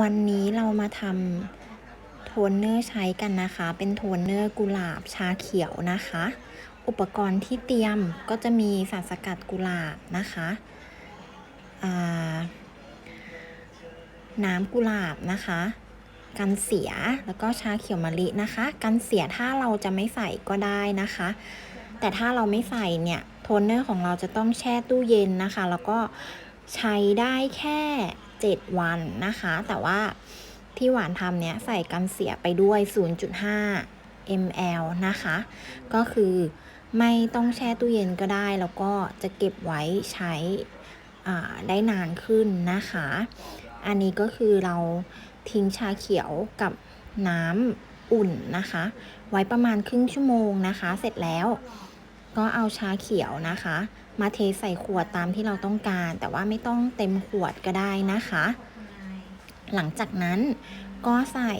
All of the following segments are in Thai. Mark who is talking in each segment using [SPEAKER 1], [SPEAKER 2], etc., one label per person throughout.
[SPEAKER 1] วันนี้เรามาทำโทนเนอร์ใช้กันนะคะ เป็นโทนเนอร์กุหลาบชาเขียวนะคะ อุปกรณ์ที่เตรียมก็จะมีสารสกัดกุหลาบนะคะน้ำกุหลาบนะคะ กันเสียแล้วก็ชาเขียวมะลินะคะ กันเสียถ้าเราจะไม่ใส่ก็ได้นะคะ แต่ถ้าเราไม่ใส่เนี่ยโทนเนอร์ของเราจะต้องแช่ตู้เย็นนะคะ แล้วก็ใช้ได้แค่ 7 วันนะคะ แต่ว่าที่หวานทำเนี่ยใส่กันเสียไปด้วย 0.5 ml นะคะ ก็คือไม่ต้องแช่ตู้เย็นก็ได้ แล้วก็จะเก็บไว้ใช้ได้นานขึ้นนะคะ อันนี้ก็คือเราทิ้งชาเขียวกับน้ำอุ่นนะคะ ไว้ประมาณครึ่งชั่วโมงนะคะ เสร็จแล้ว ก็เอาชาเขียวนะคะ มาเทใส่ขวดตามที่เราต้องการ แต่ว่าไม่ต้องเต็มขวดก็ได้นะคะ หลังจากนั้นก็ใส่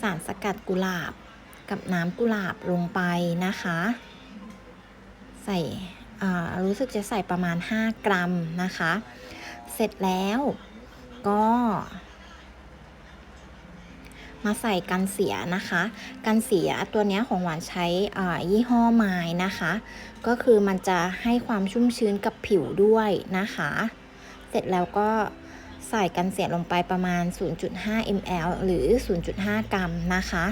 [SPEAKER 1] สารสกัดกุหลาบกับน้ำกุหลาบลงไปนะคะ ใส่อารู้สึกจะใส่ประมาณ 5 กรัมนะคะ เสร็จแล้วก็ มาใส่กันเสียนะคะ กันเสียตัวนี้ของหวานใช้ยี่ห้อไม้นะคะ ก็คือมันจะให้ความชุ่มชื้นกับผิวด้วยนะคะ เสร็จแล้วก็ใส่กันเสียลงไปประมาณ 0.5 ml หรือ 0.5 กรัมนะคะ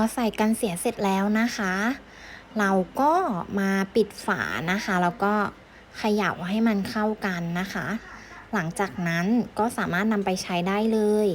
[SPEAKER 1] อใส่กันเสียเสร็จแล้วนะคะ เราก็มาปิดฝานะคะ แล้วก็เขย่าให้มันเข้ากันนะคะ หลังจากนั้นก็สามารถนำไปใช้ได้เลย